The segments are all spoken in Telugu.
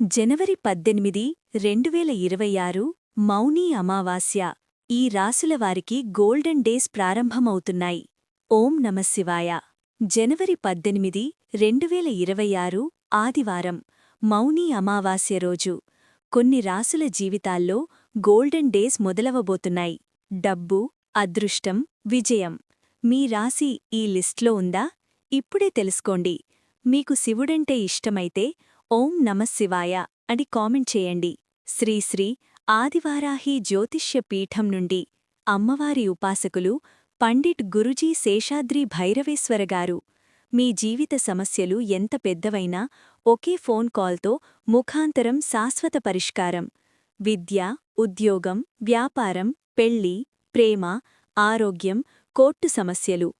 జనవరి పద్దెనిమిది రెండువేల ఇరవై ఆరు మౌనీ అమావాస్య. ఈ రాసులవారికి గోల్డెన్ డేస్ ప్రారంభమవుతున్నాయి. ఓం నమశివాయ జనవరి పద్దెనిమిది రెండువేల ఇరవై ఆరు ఆదివారం మౌనీ అమావాస్య రోజు. కొన్ని రాసుల జీవితాల్లో గోల్డెన్ డేస్ మొదలవబోతున్నాయి. డబ్బు అదృష్టం విజయం. మీ రాశి ఈ లిస్ట్లో ఉందా? ఇప్పుడే తెలుసుకోండి. మీకు శివుడంటే ఇష్టమైతే ఓం నమశివాయ అని కామెంట్ చేయండి. శ్రీశ్రీ ఆదివారాహి జ్యోతిష్య పీఠం నుండి అమ్మవారి ఉపాసకులు పండిట్ గురుజీ శేషాద్రి భైరవేశ్వర గారు. మీ జీవిత సమస్యలు ఎంత పెద్దవైనా ఒకే ఫోన్ కాల్తో ముఖాంతరం శాశ్వత పరిష్కారం. విద్య ఉద్యోగం వ్యాపారం పెళ్ళి ప్రేమ ఆరోగ్యం కోర్టు సమస్యలు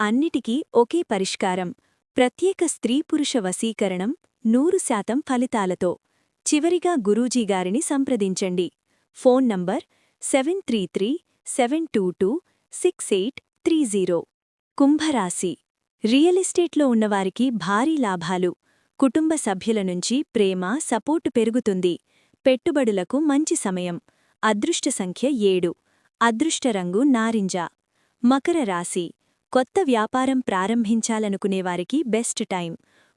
అన్నిటికీ ఒకే పరిష్కారం. ప్రత్యేక స్త్రీపురుష వశీకరణం నూరు శాతం ఫలితాలతో చివరిగా గురూజీగారిని సంప్రదించండి. Phone number seven three three seven two two six eight three zero. కుంభరాశి. రియల్ ఎస్టేట్లో ఉన్నవారికి భారీ లాభాలు కుటుంబ సభ్యుల నుంచి ప్రేమ సపోర్టు పెరుగుతుంది. పెట్టుబడులకు మంచి సమయం. అదృష్ట సంఖ్య ఏడు. అదృష్ట రంగు నారింజ. మకర రాశి. కొత్త వ్యాపారం ప్రారంభించాలనుకునేవారికి బెస్ట్ టైం.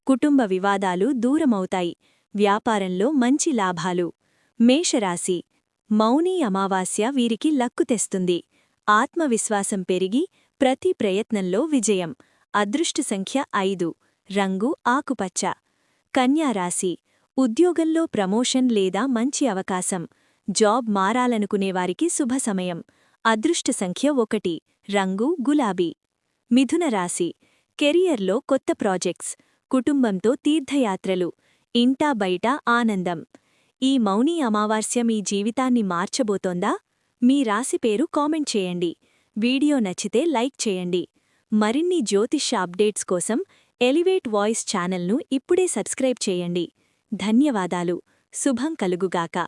కుటుంబ వివాదాలు దూరమవుతాయి. వ్యాపారంలో మంచి లాభాలు. మేషరాశి. మౌనీ అమావాస్య వీరికి లక్కు తెస్తుంది. ఆత్మవిశ్వాసం పెరిగి ప్రతి ప్రయత్నంలో విజయం. అదృష్ట సంఖ్య ఐదు. రంగు ఆకుపచ్చ. కన్యారాశి ఉద్యోగంలో ప్రమోషన్ లేదా మంచి అవకాశం. జాబ్ మారాలనుకునేవారికి శుభ సమయం. అదృష్ట సంఖ్య ఒకటి. రంగు గులాబీ. మిథున రాశి. కెరియర్లో కొత్త ప్రాజెక్ట్స్ కుటుంబంతో తీర్థయాత్రలు ఇంటా బయట ఆనందం. ఈ మౌనీ అమావాస్య మీ జీవితాన్ని మార్చబోతోందా? మీ రాశి పేరు కామెంట్ చేయండి. వీడియో నచ్చితే లైక్ చేయండి. మరిన్ని జ్యోతిష్య అప్డేట్స్ కోసం ఎలివేట్ వాయిస్ ఛానల్ను ఇప్పుడే సబ్స్క్రైబ్ చేయండి. ధన్యవాదాలు. శుభం కలుగుగాక.